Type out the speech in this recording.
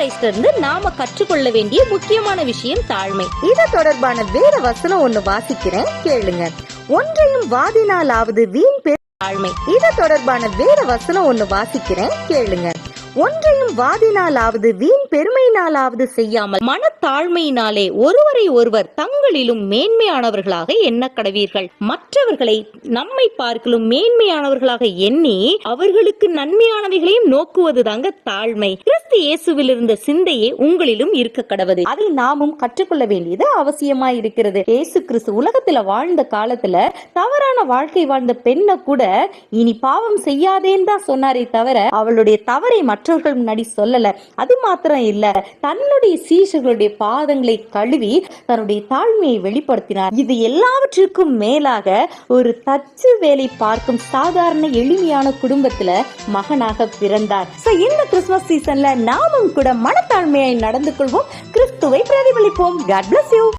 கிரைஸ்ட்ல இருந்து நாம கற்றுக்கொள்ள வேண்டிய முக்கியமான விஷயம் தாழ்மை. இது தொடர்பான வேற வசனம் ஒண்ணு வாசிக்கிறேன் கேளுங்க. ஒன்றையும் வாதினாலாவது வீண் பெரு தாழ்மை. இது தொடர்பான வேற வசனம் ஒண்ணு வாசிக்கிறேன் கேளுங்க. ஒன்றையும் வாதினாலாவது வீண் பெருமையினாலாவது செய்யாமல் மனத்தாழ்மையினாலே ஒருவரை ஒருவர் தங்களிலும் மேன்மையானவர்களாக எண்ண கடவீர்கள். மற்றவர்களை நம்மை பார்க்கலும் மேன்மையானவர்களாக எண்ணி அவர்களுக்கு நன்மையானவைகளையும் நோக்குவது தாங்க தாழ்மை. கிறிஸ்து இயேசுவில் இருந்த சிந்தையே உங்களிலும் இருக்க கடவது. அதை நாமும் கற்றுக்கொள்ள வேண்டியது அவசியமா இருக்கிறது இயேசு கிறிஸ்து உலகத்துல வாழ்ந்த காலத்துல தவறான வாழ்க்கை வாழ்ந்த பெண்ணை கூட இனி பாவம் செய்யாதேன்னு தான் சொன்னாரே தவிர அவளுடைய தவறை மற்றவர்கள் முன்னாடி சொல்லல. அது மாத்திரம் இல்ல. தன்னுடைய சீஷர்களுடைய பாதங்களை கழுவி தன்னுடைய தாழ்மையை வெளிப்படுத்தினார். இது எல்லாவற்றிற்கும் மேலாக ஒரு தச்சு வேலை பார்க்கும் சாதாரண எளிமையான குடும்பத்துல மகனாக பிறந்தார். இந்த கிறிஸ்துமஸ் சீசன்ல நாமும் கூட மனத்தாழ்மையை நடந்து கொள்வோம். கிறிஸ்துவை பிரதிபலிப்போம். God bless you